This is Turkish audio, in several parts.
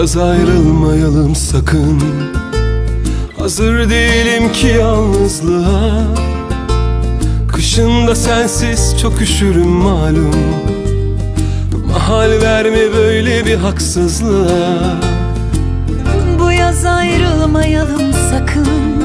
yaz ayrılmayalım sakın. Hazır değilim ki yalnızlığa. Kışında sensiz çok üşürüm malum. Mahal verme böyle bir haksızlığa. Bu yaz ayrılmayalım sakın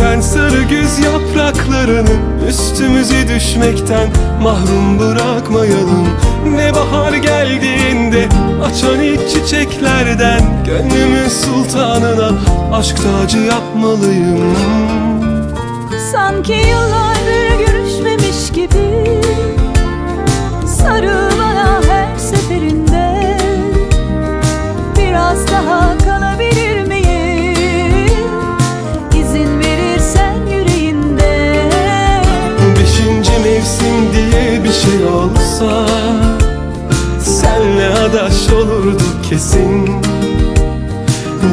yürürken sarı güz yapraklarını Üstümüze düşmekten mahrum bırakmayalım. Ve bahar geldiğinde açan ilk çiçeklerden Gönlümün sultanına aşk tacı yapmalıyım. Sanki yıllardır görüşmemiş gibi Sarıl bana her seferinde Biraz daha olsa Senle adaş olurduk kesin.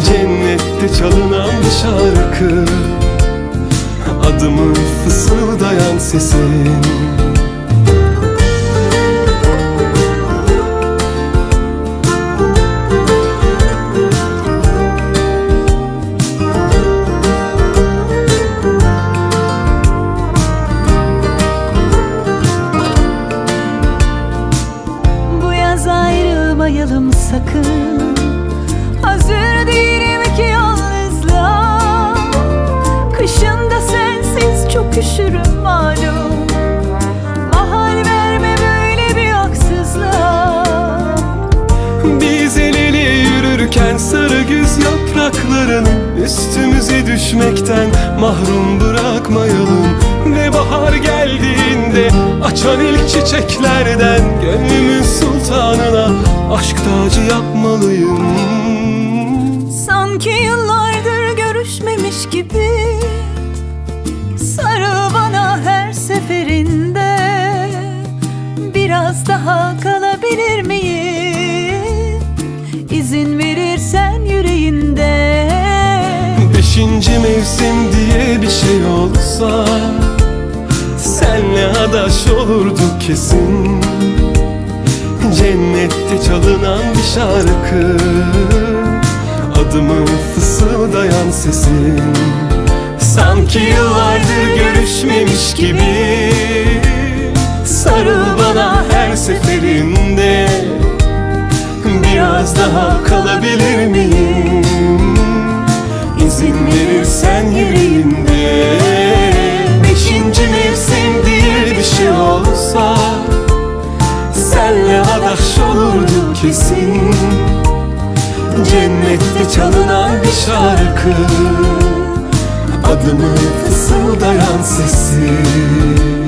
Cennette çalınan bir şarkı Adımı fısıldayan sesin Yaz ayrılmayalım sakın. Hazır değilim ki yalnızlığa. Kışında sensiz çok üşürüm malum. Mahal verme böyle bir haksızlığa. Biz el ele yürürken sarı güz yapraklarını Üstümüze düşmekten mahrum bırakmayalım. Ve bahar çiçeklerden Gönlümün sultanına aşk tacı yapmalıyım Sanki yıllardır görüşmemiş gibi Sarıl bana her seferinde Biraz daha kalabilir miyim? İzin verirsen yüreğinde Beşinci mevsim diye bir şey olsa Senle adaş olurduk kesin. Cennette çalınan bir şarkı. Adımı fısıldayan sesin. Sanki yıllardır görüşmemiş gibi. Sarıl bana her seferinde. Biraz daha kalabilir miyim? İzin verirsen yüreğimde kesin. Cennette çalınan bir şarkı. Adımı fısıldayan sesin